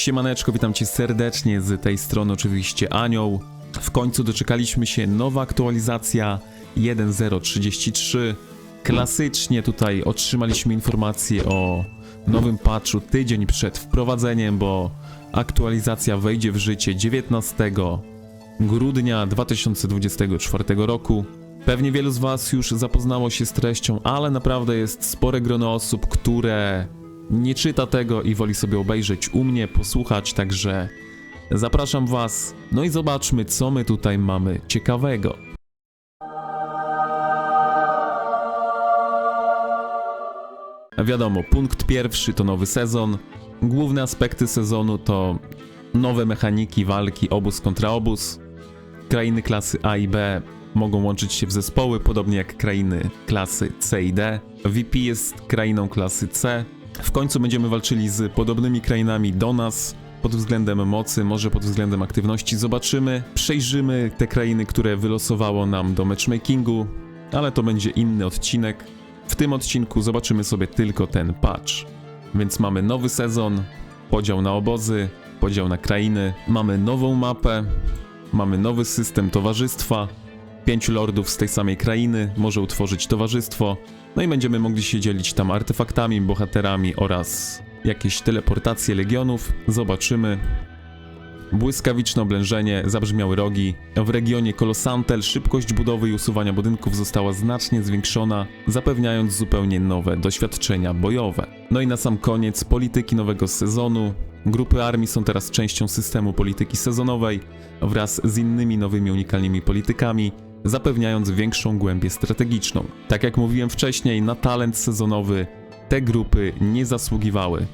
Siemaneczko, witam cię serdecznie z tej strony oczywiście Anioł. W końcu doczekaliśmy się nowa aktualizacja 1.033. Klasycznie tutaj otrzymaliśmy informację o nowym patchu tydzień przed wprowadzeniem, bo aktualizacja wejdzie w życie 19 grudnia 2024 roku. Pewnie wielu z Was już zapoznało się z treścią, ale naprawdę jest spore grono osób, które nie czyta tego i woli sobie obejrzeć u mnie, posłuchać, także zapraszam Was. No i zobaczmy, co my tutaj mamy ciekawego. Wiadomo, punkt pierwszy to nowy sezon. Główne aspekty sezonu to nowe mechaniki walki obóz kontra obóz. Krainy klasy A i B mogą łączyć się w zespoły, podobnie jak krainy klasy C i D. VP jest krainą klasy C. W końcu będziemy walczyli z podobnymi krainami do nas pod względem mocy, może pod względem aktywności. Zobaczymy, przejrzymy te krainy, które wylosowało nam do matchmakingu, ale to będzie inny odcinek. W tym odcinku zobaczymy sobie tylko ten patch. Więc mamy nowy sezon, podział na obozy, podział na krainy, mamy nową mapę, mamy nowy system towarzystwa. Pięciu lordów z tej samej krainy może utworzyć towarzystwo, no i będziemy mogli się dzielić tam artefaktami, bohaterami oraz jakieś teleportacje legionów. Zobaczymy. Błyskawiczne oblężenie, zabrzmiały rogi. W regionie Kolosantel szybkość budowy i usuwania budynków została znacznie zwiększona, zapewniając zupełnie nowe doświadczenia bojowe. No i na sam koniec polityki nowego sezonu. Grupy armii są teraz częścią systemu polityki sezonowej wraz z innymi nowymi unikalnymi politykami, zapewniając większą głębię strategiczną. Tak jak mówiłem wcześniej, na talent sezonowy te grupy nie zasługiwały.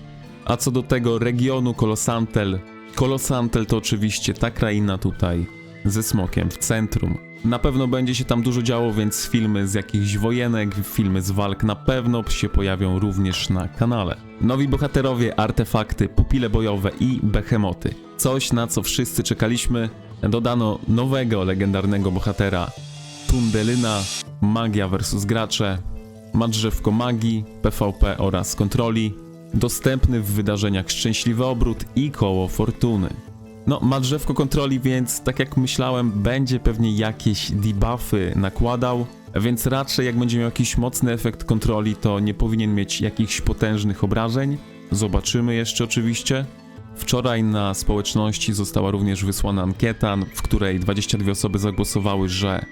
A co do tego regionu Kolosantel, Kolosantel to oczywiście ta kraina tutaj ze smokiem w centrum. Na pewno będzie się tam dużo działo, więc filmy z jakichś wojenek, filmy z walk na pewno się pojawią również na kanale. Nowi bohaterowie, artefakty, pupile bojowe i behemoty. Coś na co wszyscy czekaliśmy. Dodano nowego legendarnego bohatera Tundelyna, magia versus gracze, ma drzewko magii, PvP oraz kontroli, dostępny w wydarzeniach Szczęśliwy Obrót i Koło Fortuny. No, ma drzewko kontroli, więc tak jak myślałem, będzie pewnie jakieś debuffy nakładał, więc raczej jak będzie miał jakiś mocny efekt kontroli, to nie powinien mieć jakichś potężnych obrażeń. Zobaczymy jeszcze oczywiście. Wczoraj na społeczności została również wysłana ankieta, w której 22 osoby zagłosowały, że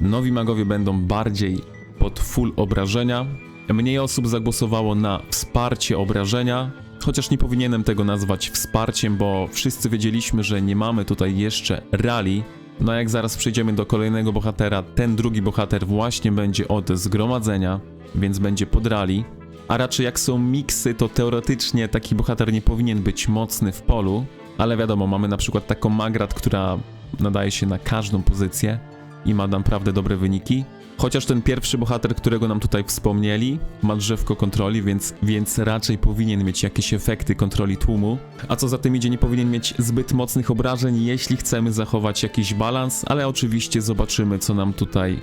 nowi magowie będą bardziej pod full obrażenia. Mniej osób zagłosowało na wsparcie obrażenia, chociaż nie powinienem tego nazwać wsparciem, bo wszyscy wiedzieliśmy, że nie mamy tutaj jeszcze rally. No jak zaraz przejdziemy do kolejnego bohatera, ten drugi bohater właśnie będzie od zgromadzenia, więc będzie pod rally. A raczej jak są miksy, to teoretycznie taki bohater nie powinien być mocny w polu, ale wiadomo, mamy na przykład taką Magrat, która nadaje się na każdą pozycję i ma naprawdę dobre wyniki. Chociaż ten pierwszy bohater, którego nam tutaj wspomnieli, ma drzewko kontroli, więc, więc raczej powinien mieć jakieś efekty kontroli tłumu. A co za tym idzie, nie powinien mieć zbyt mocnych obrażeń, jeśli chcemy zachować jakiś balans, ale oczywiście zobaczymy, co nam tutaj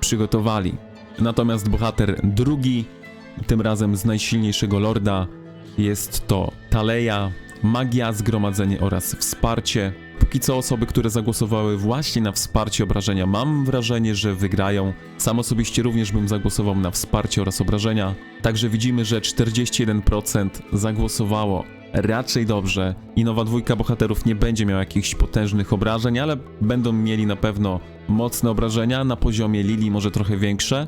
przygotowali. Natomiast bohater drugi, tym razem z najsilniejszego lorda, jest to Taleja, magia, zgromadzenie oraz wsparcie. Póki co osoby, które zagłosowały właśnie na wsparcie obrażenia, mam wrażenie, że wygrają. Sam osobiście również bym zagłosował na wsparcie oraz obrażenia. Także widzimy, że 41% zagłosowało raczej dobrze i nowa dwójka bohaterów nie będzie miała jakichś potężnych obrażeń, ale będą mieli na pewno mocne obrażenia, na poziomie Lili może trochę większe,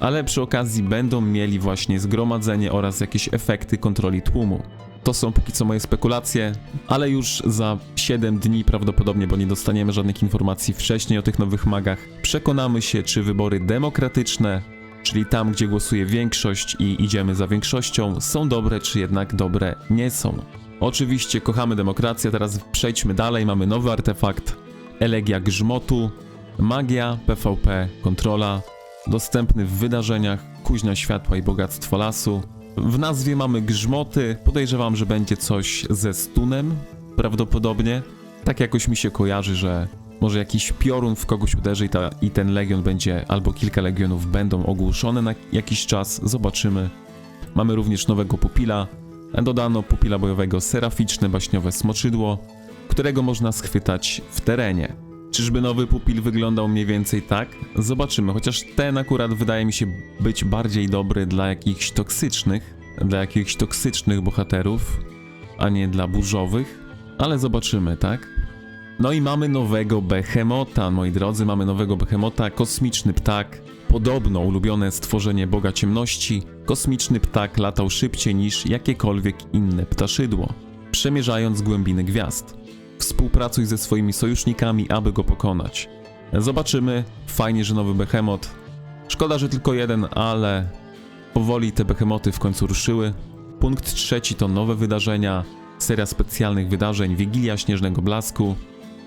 ale przy okazji będą mieli właśnie zgromadzenie oraz jakieś efekty kontroli tłumu. To są póki co moje spekulacje, ale już za 7 dni prawdopodobnie, bo nie dostaniemy żadnych informacji wcześniej o tych nowych magach, przekonamy się, czy wybory demokratyczne, czyli tam, gdzie głosuje większość i idziemy za większością, są dobre, czy jednak dobre nie są. Oczywiście kochamy demokrację, teraz przejdźmy dalej, mamy nowy artefakt, Elegia Grzmotu, magia, PvP, kontrola, dostępny w wydarzeniach, kuźnia światła i bogactwo lasu. W nazwie mamy grzmoty, podejrzewam, że będzie coś ze stunem, prawdopodobnie. Tak jakoś mi się kojarzy, że może jakiś piorun w kogoś uderzy i, ta, i ten legion będzie, albo kilka legionów będą ogłuszone na jakiś czas, zobaczymy. Mamy również nowego pupila, Dodano pupila bojowego seraficzne baśniowe smoczydło, którego można schwytać w terenie. Czyżby nowy pupil wyglądał mniej więcej tak? Zobaczymy, chociaż ten akurat wydaje mi się być bardziej dobry dla jakichś toksycznych, dla jakichś toksycznych bohaterów, a nie dla burzowych, ale zobaczymy, tak? No i mamy nowego Behemota, moi drodzy, mamy nowego Behemota, kosmiczny ptak, podobno ulubione stworzenie Boga Ciemności, kosmiczny ptak latał szybciej niż jakiekolwiek inne ptaszydło, przemierzając głębiny gwiazd. Współpracuj ze swoimi sojusznikami, aby go pokonać. Zobaczymy, fajnie, że nowy Behemot. Szkoda, że tylko jeden, ale powoli te Behemoty w końcu ruszyły. Punkt trzeci to nowe wydarzenia, seria specjalnych wydarzeń Wigilia Śnieżnego Blasku,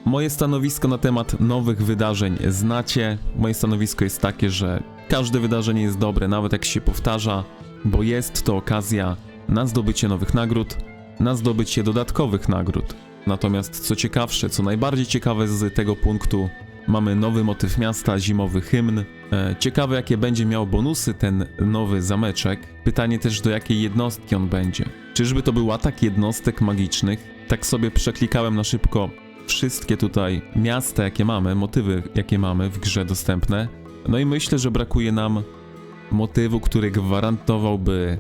Moje stanowisko na temat nowych wydarzeń znacie. Moje stanowisko jest takie, że każde wydarzenie jest dobre, nawet jak się powtarza, bo jest to okazja na zdobycie nowych nagród, na zdobycie dodatkowych nagród. Natomiast co ciekawsze, co najbardziej ciekawe z tego punktu, mamy nowy motyw miasta, zimowy hymn. E, ciekawe jakie będzie miał bonusy ten nowy zameczek. Pytanie też do jakiej jednostki on będzie. Czyżby to był atak jednostek magicznych? Tak sobie przeklikałem na szybko wszystkie tutaj miasta, jakie mamy, motywy, jakie mamy w grze dostępne. No i myślę, że brakuje nam motywu, który gwarantowałby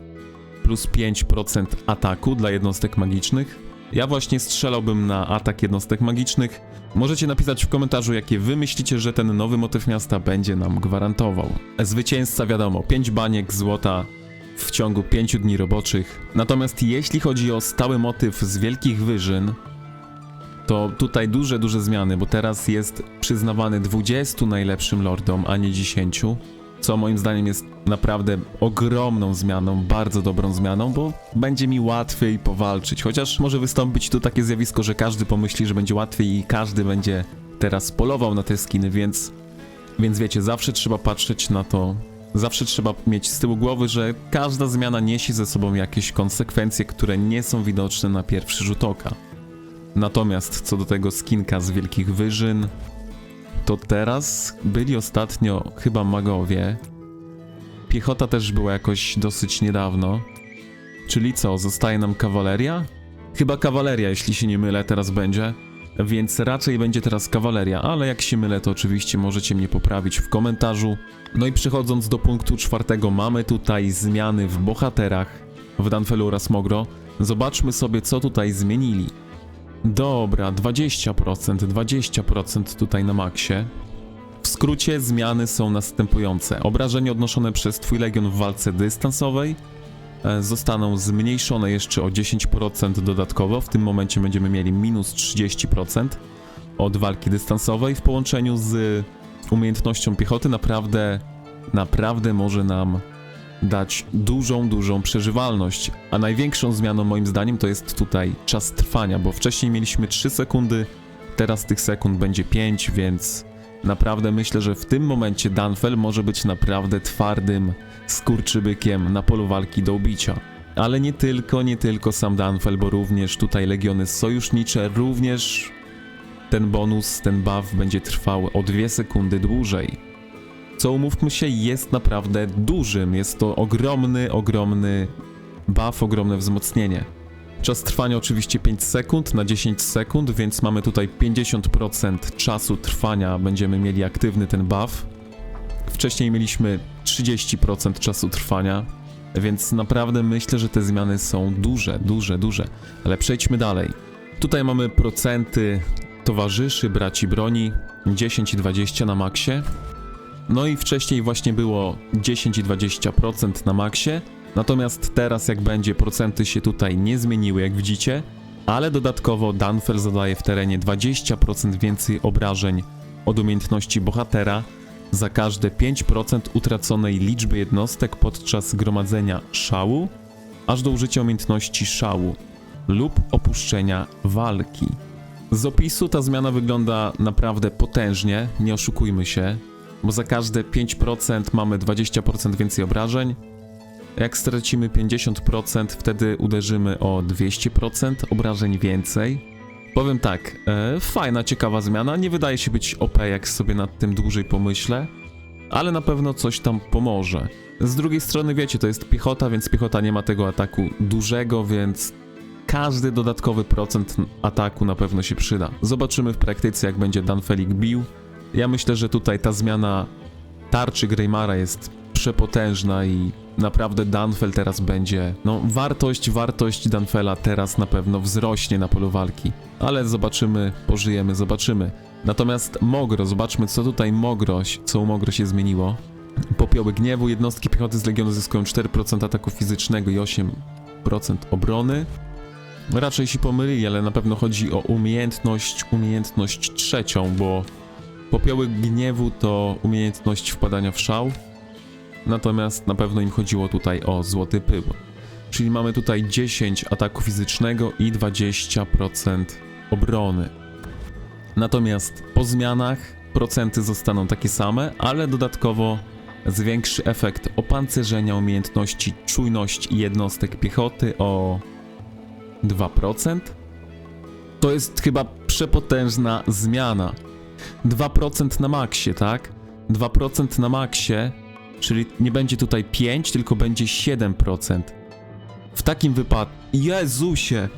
plus 5% ataku dla jednostek magicznych. Ja właśnie strzelałbym na atak jednostek magicznych. Możecie napisać w komentarzu, jakie wy myślicie, że ten nowy motyw miasta będzie nam gwarantował. Zwycięzca wiadomo, 5 baniek złota w ciągu 5 dni roboczych. Natomiast jeśli chodzi o stały motyw z Wielkich Wyżyn, to tutaj duże, duże zmiany, bo teraz jest przyznawany 20 najlepszym lordom, a nie 10, co moim zdaniem jest naprawdę ogromną zmianą, bardzo dobrą zmianą, bo będzie mi łatwiej powalczyć. Chociaż może wystąpić tu takie zjawisko, że każdy pomyśli, że będzie łatwiej i każdy będzie teraz polował na te skiny, więc, więc wiecie, zawsze trzeba patrzeć na to, zawsze trzeba mieć z tyłu głowy, że każda zmiana niesie ze sobą jakieś konsekwencje, które nie są widoczne na pierwszy rzut oka. Natomiast co do tego skinka z Wielkich Wyżyn, to teraz byli ostatnio chyba magowie. Piechota też była jakoś dosyć niedawno. Czyli co, zostaje nam kawaleria? Chyba kawaleria, jeśli się nie mylę, teraz będzie. Więc raczej będzie teraz kawaleria, ale jak się mylę, to oczywiście możecie mnie poprawić w komentarzu. No i przechodząc do punktu czwartego, mamy tutaj zmiany w bohaterach w Danfelu oraz Mogro. Zobaczmy sobie, co tutaj zmienili. Dobra, 20%, 20% tutaj na maksie. W skrócie zmiany są następujące. Obrażenia odnoszone przez Twój Legion w walce dystansowej e, zostaną zmniejszone jeszcze o 10% dodatkowo. W tym momencie będziemy mieli minus 30% od walki dystansowej w połączeniu z umiejętnością piechoty. Naprawdę, naprawdę może nam dać dużą, dużą przeżywalność. A największą zmianą moim zdaniem to jest tutaj czas trwania, bo wcześniej mieliśmy 3 sekundy, teraz tych sekund będzie 5, więc naprawdę myślę, że w tym momencie Danfel może być naprawdę twardym skurczybykiem na polu walki do ubicia. Ale nie tylko, nie tylko sam Danfel, bo również tutaj legiony sojusznicze, również ten bonus, ten buff będzie trwał o 2 sekundy dłużej co umówmy się jest naprawdę dużym. Jest to ogromny, ogromny buff, ogromne wzmocnienie. Czas trwania oczywiście 5 sekund na 10 sekund, więc mamy tutaj 50% czasu trwania, będziemy mieli aktywny ten buff. Wcześniej mieliśmy 30% czasu trwania, więc naprawdę myślę, że te zmiany są duże, duże, duże. Ale przejdźmy dalej. Tutaj mamy procenty towarzyszy, braci broni, 10 i 20 na maksie. No i wcześniej właśnie było 10 i 20% na maksie, natomiast teraz jak będzie procenty się tutaj nie zmieniły jak widzicie, ale dodatkowo Danfel zadaje w terenie 20% więcej obrażeń od umiejętności bohatera. Za każde 5% utraconej liczby jednostek podczas gromadzenia szału, aż do użycia umiejętności szału lub opuszczenia walki. Z opisu ta zmiana wygląda naprawdę potężnie, nie oszukujmy się bo za każde 5% mamy 20% więcej obrażeń. Jak stracimy 50%, wtedy uderzymy o 200% obrażeń więcej. Powiem tak, e, fajna, ciekawa zmiana. Nie wydaje się być OP, jak sobie nad tym dłużej pomyślę. ale na pewno coś tam pomoże. Z drugiej strony, wiecie, to jest piechota, więc piechota nie ma tego ataku dużego, więc każdy dodatkowy procent ataku na pewno się przyda. Zobaczymy w praktyce, jak będzie Danfelik bił. Ja myślę, że tutaj ta zmiana tarczy Greymara jest przepotężna i naprawdę Danfel teraz będzie. No, wartość, wartość Danfela teraz na pewno wzrośnie na polu walki. Ale zobaczymy, pożyjemy, zobaczymy. Natomiast Mogro, zobaczmy co tutaj Mogroś, co u Mogro się zmieniło. Popioły gniewu, jednostki piechoty z Legionu zyskują 4% ataku fizycznego i 8% obrony. Raczej się pomylili, ale na pewno chodzi o umiejętność, umiejętność trzecią, bo popioły gniewu to umiejętność wpadania w szał. Natomiast na pewno im chodziło tutaj o złoty pył. Czyli mamy tutaj 10 ataku fizycznego i 20% obrony. Natomiast po zmianach procenty zostaną takie same, ale dodatkowo zwiększy efekt opancerzenia umiejętności czujność jednostek piechoty o 2%. To jest chyba przepotężna zmiana. 2% na maksie, tak? 2% na maksie, czyli nie będzie tutaj 5, tylko będzie 7%. W takim wypadku. Jezusie!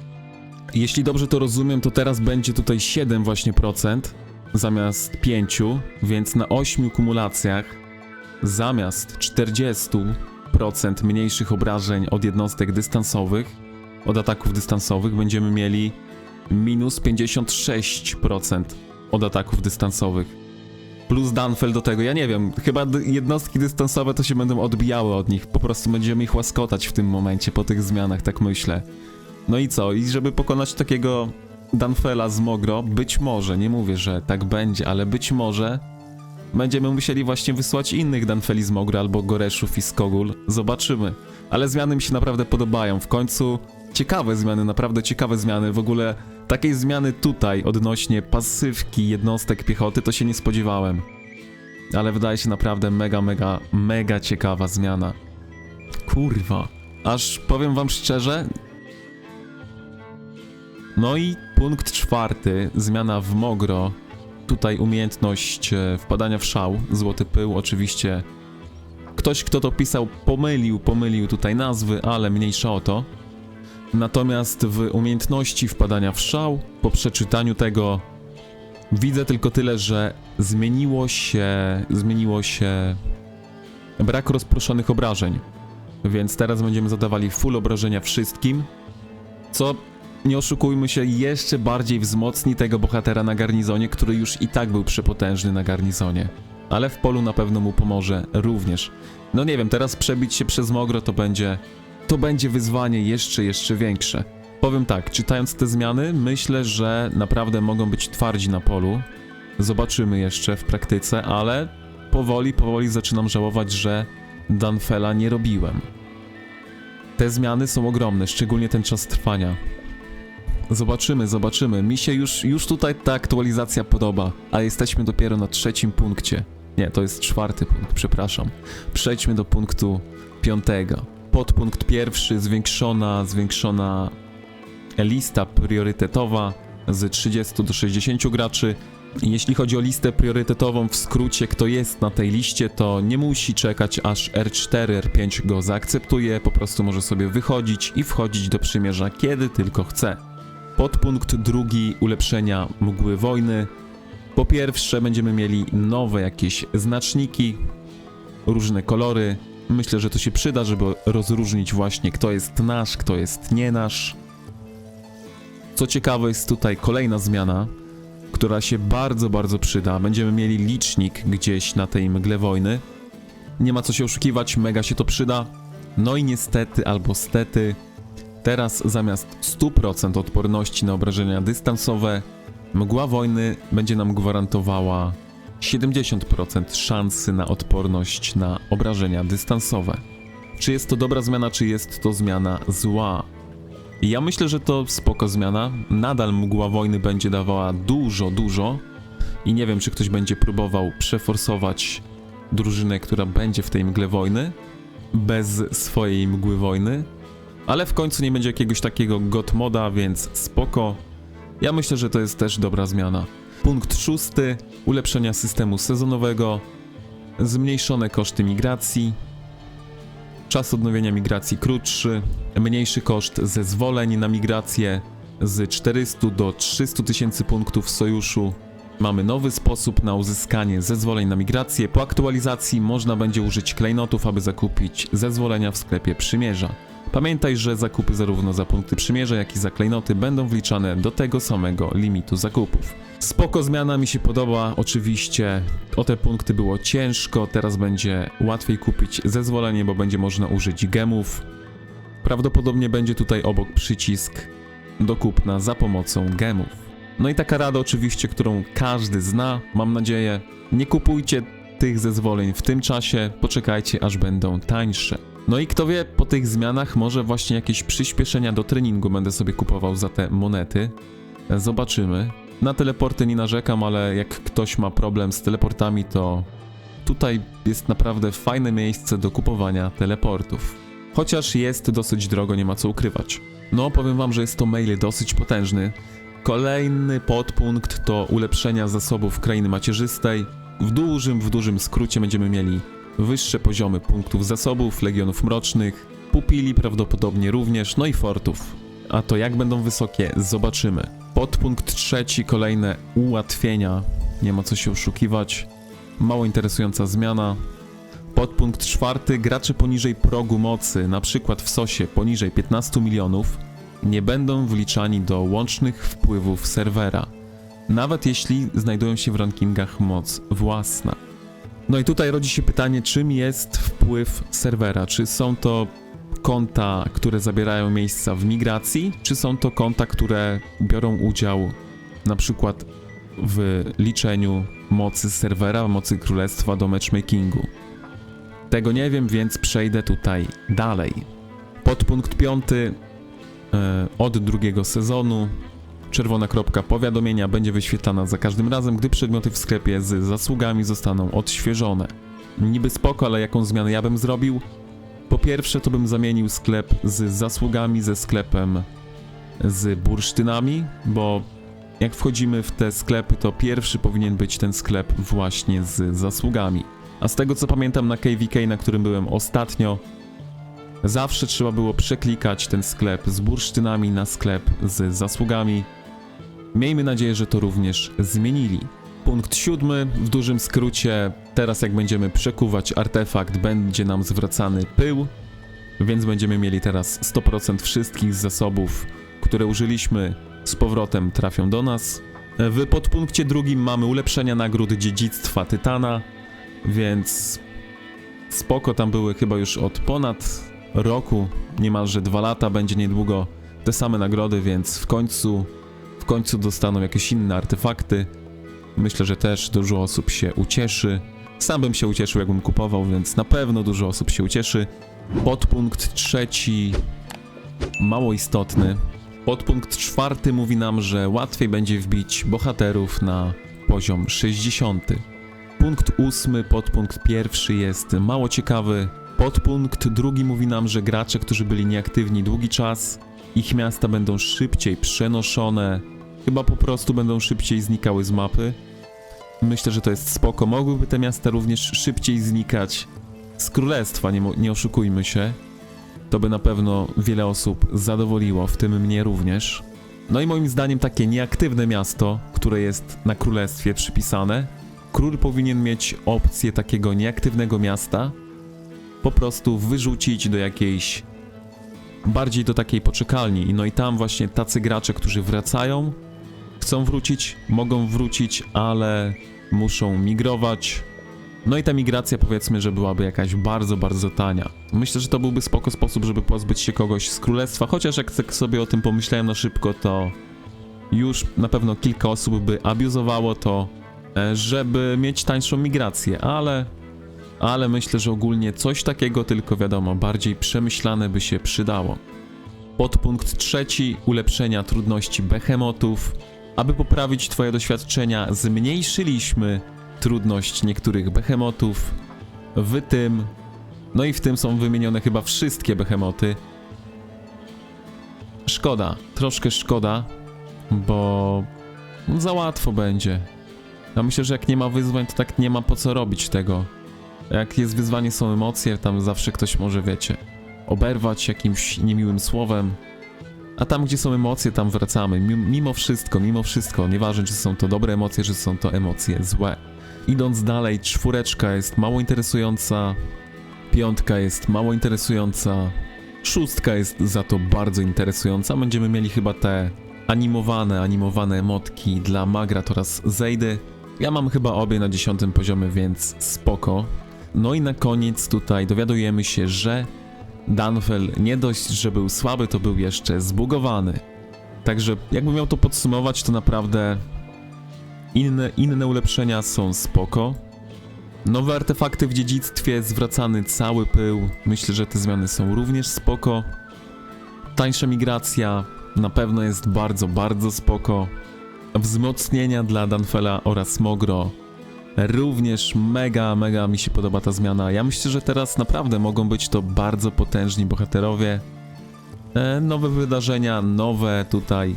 Jeśli dobrze to rozumiem, to teraz będzie tutaj 7 właśnie procent zamiast 5, więc na 8 kumulacjach zamiast 40% mniejszych obrażeń od jednostek dystansowych, od ataków dystansowych, będziemy mieli minus 56% od ataków dystansowych. Plus Danfel do tego, ja nie wiem, chyba jednostki dystansowe to się będą odbijały od nich, po prostu będziemy ich łaskotać w tym momencie, po tych zmianach, tak myślę. No i co? I żeby pokonać takiego Danfela z Mogro, być może, nie mówię, że tak będzie, ale być może będziemy musieli właśnie wysłać innych Danfeli z Mogro albo Goreszów i Skogul. Zobaczymy. Ale zmiany mi się naprawdę podobają. W końcu ciekawe zmiany, naprawdę ciekawe zmiany. W ogóle takiej zmiany tutaj odnośnie pasywki jednostek piechoty to się nie spodziewałem. Ale wydaje się naprawdę mega, mega, mega ciekawa zmiana. Kurwa. Aż powiem wam szczerze, no i punkt czwarty, zmiana w Mogro. Tutaj umiejętność e, wpadania w szał, złoty pył, oczywiście. Ktoś, kto to pisał, pomylił, pomylił tutaj nazwy, ale mniejsza o to. Natomiast w umiejętności wpadania w szał, po przeczytaniu tego, widzę tylko tyle, że zmieniło się, zmieniło się brak rozproszonych obrażeń. Więc teraz będziemy zadawali full obrażenia wszystkim, co nie oszukujmy się, jeszcze bardziej wzmocni tego bohatera na garnizonie, który już i tak był przepotężny na garnizonie. Ale w polu na pewno mu pomoże również. No nie wiem, teraz przebić się przez Mogro to będzie... To będzie wyzwanie jeszcze, jeszcze większe. Powiem tak, czytając te zmiany, myślę, że naprawdę mogą być twardzi na polu. Zobaczymy jeszcze w praktyce, ale powoli, powoli zaczynam żałować, że Danfela nie robiłem. Te zmiany są ogromne, szczególnie ten czas trwania. Zobaczymy, zobaczymy. Mi się już, już tutaj ta aktualizacja podoba, a jesteśmy dopiero na trzecim punkcie. Nie, to jest czwarty punkt, przepraszam. Przejdźmy do punktu piątego. Podpunkt pierwszy, zwiększona, zwiększona lista priorytetowa z 30 do 60 graczy. Jeśli chodzi o listę priorytetową, w skrócie, kto jest na tej liście, to nie musi czekać aż R4, R5 go zaakceptuje, po prostu może sobie wychodzić i wchodzić do przymierza kiedy tylko chce. Podpunkt drugi ulepszenia mgły wojny. Po pierwsze, będziemy mieli nowe jakieś znaczniki, różne kolory. Myślę, że to się przyda, żeby rozróżnić właśnie, kto jest nasz, kto jest nie nasz. Co ciekawe, jest tutaj kolejna zmiana, która się bardzo, bardzo przyda. Będziemy mieli licznik gdzieś na tej mgle wojny. Nie ma co się oszukiwać, mega się to przyda. No i niestety albo stety, Teraz zamiast 100% odporności na obrażenia dystansowe, mgła wojny będzie nam gwarantowała 70% szansy na odporność na obrażenia dystansowe. Czy jest to dobra zmiana, czy jest to zmiana zła? Ja myślę, że to spoko zmiana. Nadal mgła wojny będzie dawała dużo, dużo. I nie wiem, czy ktoś będzie próbował przeforsować drużynę, która będzie w tej mgle wojny, bez swojej mgły wojny. Ale w końcu nie będzie jakiegoś takiego god moda, więc spoko. Ja myślę, że to jest też dobra zmiana. Punkt szósty. Ulepszenia systemu sezonowego. zmniejszone koszty migracji, czas odnowienia migracji krótszy, mniejszy koszt zezwoleń na migrację z 400 do 300 tysięcy punktów sojuszu. Mamy nowy sposób na uzyskanie zezwoleń na migrację. Po aktualizacji można będzie użyć klejnotów, aby zakupić zezwolenia w sklepie przymierza. Pamiętaj, że zakupy zarówno za punkty przymierza, jak i za klejnoty będą wliczane do tego samego limitu zakupów. Spoko zmiana mi się podoba, oczywiście o te punkty było ciężko, teraz będzie łatwiej kupić zezwolenie, bo będzie można użyć gemów. Prawdopodobnie będzie tutaj obok przycisk do kupna za pomocą gemów. No i taka rada oczywiście, którą każdy zna, mam nadzieję. Nie kupujcie tych zezwoleń w tym czasie, poczekajcie aż będą tańsze. No i kto wie, po tych zmianach może właśnie jakieś przyspieszenia do treningu będę sobie kupował za te monety. Zobaczymy. Na teleporty nie narzekam, ale jak ktoś ma problem z teleportami, to tutaj jest naprawdę fajne miejsce do kupowania teleportów. Chociaż jest dosyć drogo, nie ma co ukrywać. No, powiem wam, że jest to mail dosyć potężny. Kolejny podpunkt to ulepszenia zasobów krainy macierzystej. W dużym, w dużym skrócie będziemy mieli wyższe poziomy punktów zasobów, legionów mrocznych, pupili prawdopodobnie również, no i fortów. A to jak będą wysokie, zobaczymy. Podpunkt trzeci, kolejne ułatwienia. Nie ma co się oszukiwać. Mało interesująca zmiana. Podpunkt czwarty, gracze poniżej progu mocy, na przykład w sosie poniżej 15 milionów, nie będą wliczani do łącznych wpływów serwera, nawet jeśli znajdują się w rankingach moc własna. No i tutaj rodzi się pytanie, czym jest wpływ serwera? Czy są to konta, które zabierają miejsca w migracji, czy są to konta, które biorą udział na przykład w liczeniu mocy serwera, mocy królestwa do matchmakingu? Tego nie wiem, więc przejdę tutaj dalej. Podpunkt piąty e, od drugiego sezonu. Czerwona kropka powiadomienia będzie wyświetlana za każdym razem, gdy przedmioty w sklepie z zasługami zostaną odświeżone. Niby spoko, ale jaką zmianę ja bym zrobił? Po pierwsze, to bym zamienił sklep z zasługami ze sklepem z bursztynami, bo jak wchodzimy w te sklepy, to pierwszy powinien być ten sklep właśnie z zasługami. A z tego co pamiętam na KVK, na którym byłem ostatnio, zawsze trzeba było przeklikać ten sklep z bursztynami na sklep z zasługami. Miejmy nadzieję, że to również zmienili. Punkt siódmy, w dużym skrócie, teraz jak będziemy przekuwać artefakt, będzie nam zwracany pył, więc będziemy mieli teraz 100% wszystkich zasobów, które użyliśmy, z powrotem trafią do nas. W podpunkcie drugim mamy ulepszenia nagród dziedzictwa Tytana, więc spoko tam były chyba już od ponad roku, niemalże dwa lata, będzie niedługo te same nagrody, więc w końcu, w końcu dostaną jakieś inne artefakty. Myślę, że też dużo osób się ucieszy. Sam bym się ucieszył, jakbym kupował, więc na pewno dużo osób się ucieszy. Podpunkt trzeci, mało istotny. Podpunkt czwarty mówi nam, że łatwiej będzie wbić bohaterów na poziom 60. Punkt ósmy, podpunkt pierwszy jest mało ciekawy. Podpunkt drugi mówi nam, że gracze, którzy byli nieaktywni długi czas, ich miasta będą szybciej przenoszone, chyba po prostu będą szybciej znikały z mapy. Myślę, że to jest spoko. Mogłyby te miasta również szybciej znikać z królestwa, nie, nie oszukujmy się. To by na pewno wiele osób zadowoliło, w tym mnie również. No i moim zdaniem takie nieaktywne miasto, które jest na królestwie przypisane, król powinien mieć opcję takiego nieaktywnego miasta, po prostu wyrzucić do jakiejś bardziej do takiej poczekalni. No i tam właśnie tacy gracze, którzy wracają, chcą wrócić, mogą wrócić, ale muszą migrować. No i ta migracja powiedzmy, że byłaby jakaś bardzo, bardzo tania. Myślę, że to byłby spoko sposób, żeby pozbyć się kogoś z królestwa, chociaż jak tak sobie o tym pomyślałem na szybko, to już na pewno kilka osób by abuzowało to, e, żeby mieć tańszą migrację, ale ale myślę, że ogólnie coś takiego, tylko wiadomo, bardziej przemyślane by się przydało. Podpunkt trzeci, ulepszenia trudności behemotów. Aby poprawić Twoje doświadczenia, zmniejszyliśmy trudność niektórych behemotów. W tym, no i w tym są wymienione chyba wszystkie behemoty. Szkoda, troszkę szkoda, bo za łatwo będzie. Ja myślę, że jak nie ma wyzwań, to tak nie ma po co robić tego. Jak jest wyzwanie, są emocje, tam zawsze ktoś może, wiecie, oberwać jakimś niemiłym słowem. A tam, gdzie są emocje, tam wracamy. Mim- Mimo wszystko, mimo wszystko, nieważne, czy są to dobre emocje, czy są to emocje złe. Idąc dalej, czwóreczka jest mało interesująca, piątka jest mało interesująca, szóstka jest za to bardzo interesująca. Będziemy mieli chyba te animowane, animowane emotki dla Magrat oraz Zejdy. Ja mam chyba obie na dziesiątym poziomie, więc spoko. No i na koniec tutaj dowiadujemy się, że Danfel nie dość, że był słaby, to był jeszcze zbugowany. Także jakbym miał to podsumować, to naprawdę inne, inne ulepszenia są spoko. Nowe artefakty w dziedzictwie, zwracany cały pył. Myślę, że te zmiany są również spoko. Tańsza migracja na pewno jest bardzo, bardzo spoko. Wzmocnienia dla Danfela oraz Mogro. Również mega, mega mi się podoba ta zmiana. Ja myślę, że teraz naprawdę mogą być to bardzo potężni bohaterowie. E, nowe wydarzenia, nowe tutaj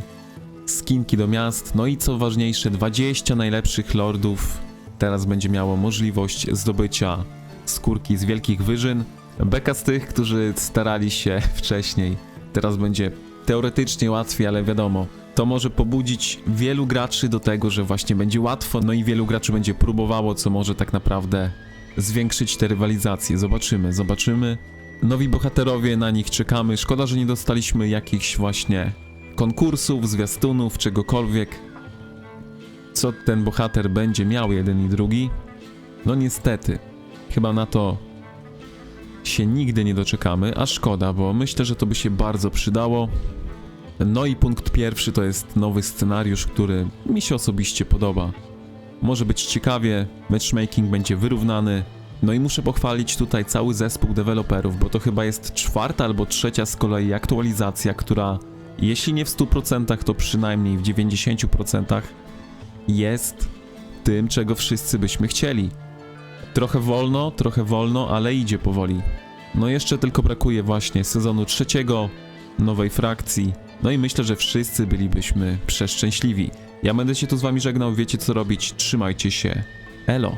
skinki do miast. No i co ważniejsze, 20 najlepszych lordów teraz będzie miało możliwość zdobycia skórki z wielkich wyżyn. Beka z tych, którzy starali się wcześniej. Teraz będzie teoretycznie łatwiej, ale wiadomo, to może pobudzić wielu graczy do tego, że właśnie będzie łatwo, no i wielu graczy będzie próbowało, co może tak naprawdę zwiększyć te rywalizacje. Zobaczymy, zobaczymy. Nowi bohaterowie, na nich czekamy. Szkoda, że nie dostaliśmy jakichś właśnie konkursów, zwiastunów, czegokolwiek. Co ten bohater będzie miał, jeden i drugi? No niestety, chyba na to się nigdy nie doczekamy, a szkoda, bo myślę, że to by się bardzo przydało. No i punkt pierwszy to jest nowy scenariusz, który mi się osobiście podoba. Może być ciekawie, matchmaking będzie wyrównany. No i muszę pochwalić tutaj cały zespół deweloperów, bo to chyba jest czwarta albo trzecia z kolei aktualizacja, która jeśli nie w 100%, to przynajmniej w 90% jest tym, czego wszyscy byśmy chcieli. Trochę wolno, trochę wolno, ale idzie powoli. No jeszcze tylko brakuje właśnie sezonu trzeciego, nowej frakcji. No i myślę, że wszyscy bylibyśmy przeszczęśliwi. Ja będę się tu z wami żegnał, wiecie co robić, trzymajcie się. Elo.